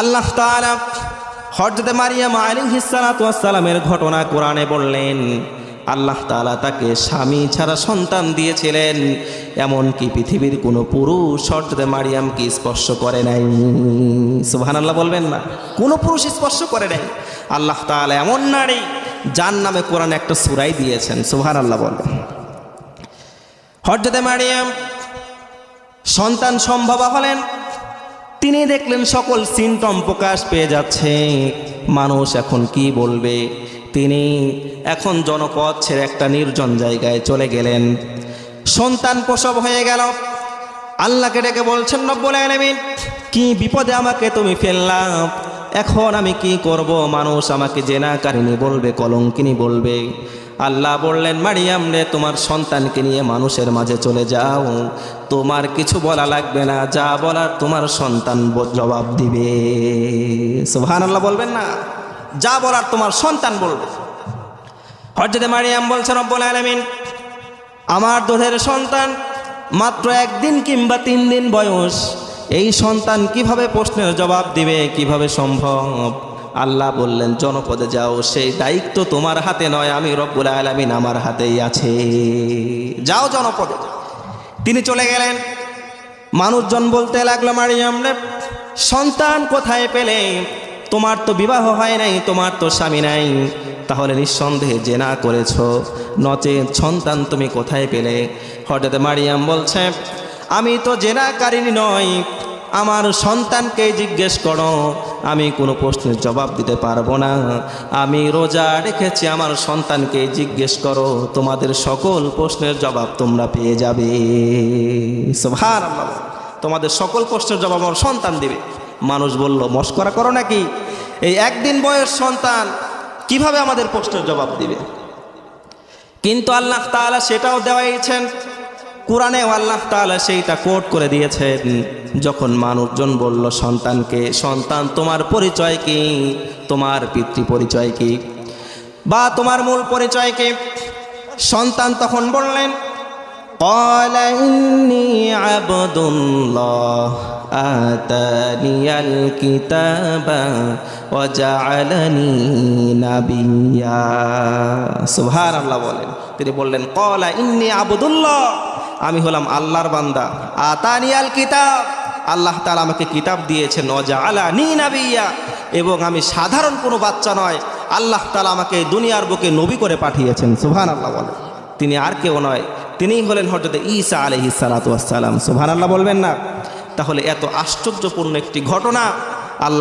আল্লাহ তাআলা হজরত মারিয়াম আলিহিসালামের ঘটনা কোরআনে বললেন, আল্লাহ তাআলা তাকে স্বামী ছাড়া সন্তান দিয়েছিলেন, এমনকি পৃথিবীর কোনো পুরুষ হজরত মারিয়ামকে স্পর্শ করে নাই। সুবহান আল্লাহ বলবেন না, কোনো পুরুষ স্পর্শ করে নাই। আল্লাহ তাআলা এমন নারী যার নামে কোরআনে একটা সুরাই দিয়েছেন সুবহান আল্লাহ বলবেন। হজরতে মারিয়াম সন্তান সম্ভবা হলেন তিনি দেখলেন সকল সিমটম প্রকাশ পেয়ে যাচ্ছে। মানুষ এখন কি বলবে? তিনি এখন জনপদ ছেড়ে একটা নির্জন জায়গায় চলে গেলেন। সন্তান প্রসব হয়ে গেল। আল্লাহকে ডেকে বলছেন, রব্বুল আলামিন, কি বিপদে আমাকে তুমি ফেললাম এখন আমি কি করব? মানুষ আমাকে জেনাকারিনী বলবে, কলঙ্কিনী বলবে। আল্লাহ বললেন, মারিয়াম রে, তোমার সন্তানকে নিয়ে মানুষের মাঝে চলে যাও। তোমার কিছু বলা লাগবে না, যা বলার তোমার সন্তান জবাব দিবে। সুবহান আল্লাহ বলবেন না, যা বলার তোমার সন্তান বলবে। হজরতে মারিয়াম বলছেন, রব্বুল আলামিন, আমার দুধের সন্তান মাত্র একদিন কিংবা তিন দিন বয়স। এই সন্তান কীভাবে প্রশ্নের জবাব দিবে, কীভাবে সম্ভব? আল্লাহ বললেন, জনপদে যাও, সেই দায়িত্ব তোমার হাতে নয়, আমি রব্বুল আলামিন আমার হাতেই আছে। যাও জনপদে। তিনি চলে গেলেন। মানুষজন বলতে লাগল, মারিয়াম সন্তান কোথায় পেলে? তোমার তো বিবাহ হয় নাই, তোমার তো স্বামী নাই। তাহলে নিঃসন্দেহে জেনা করেছ নচে সন্তান তুমি কোথায় পেলে? হঠাৎ মারিয়াম বলছে, আমি তো জেনাকারিনী নই আমার সন্তানকে জিজ্ঞেস করো, আমি কোনো প্রশ্নের জবাব দিতে পারব না। আমি রোজা রেখেছি, আমার সন্তানকে জিজ্ঞেস করো, তোমাদের সকল প্রশ্নের জবাব তোমরা পেয়ে যাবে। আল্লাহ তোমাদের সকল প্রশ্নের জবাব আমার সন্তান দিবে। মানুষ বলল, মস্করা করো নাকি? এই একদিন বয়স সন্তান কীভাবে আমাদের প্রশ্নের জবাব দিবে? কিন্তু আল্লাহ তাআলা সেটাও দেওয়াইছেন কোরআনে আল্লাহ তালা সেইটা কোট করে দিয়েছেন। যখন মানুষজন বলল, সন্তানকে, সন্তান, তোমার পরিচয় কি? তোমার পিতৃ পরিচয় কি? বা তোমার মূল পরিচয় কি? সন্তান তখন বললেন আবদুল্লাহ, আতানিয়াল বলেন। তিনি বললেন কলা ইন্নি আবদুল্লাহ আমি হলাম আল্লাহর বান্দা। আতানি আল কিতাব। আল্লাহ তাআলা আমাকে কিতাব দিয়েছেন অজা আলা নি নাবিয়া। এবং আমি সাধারণ কোনো বাচ্চা নয়। আল্লাহ তালা আমাকে দুনিয়ার বুকে নবী করে পাঠিয়েছেন সুবহান আল্লাহ বলেন। তিনি আর কেউ নয়। তিনিই হলেন হজরত ঈসা আলহি সালাতাম সুবহান আল্লাহ বলবেন না? তাহলে এত আশ্চর্যপূর্ণ একটি ঘটনা। আল্লাহ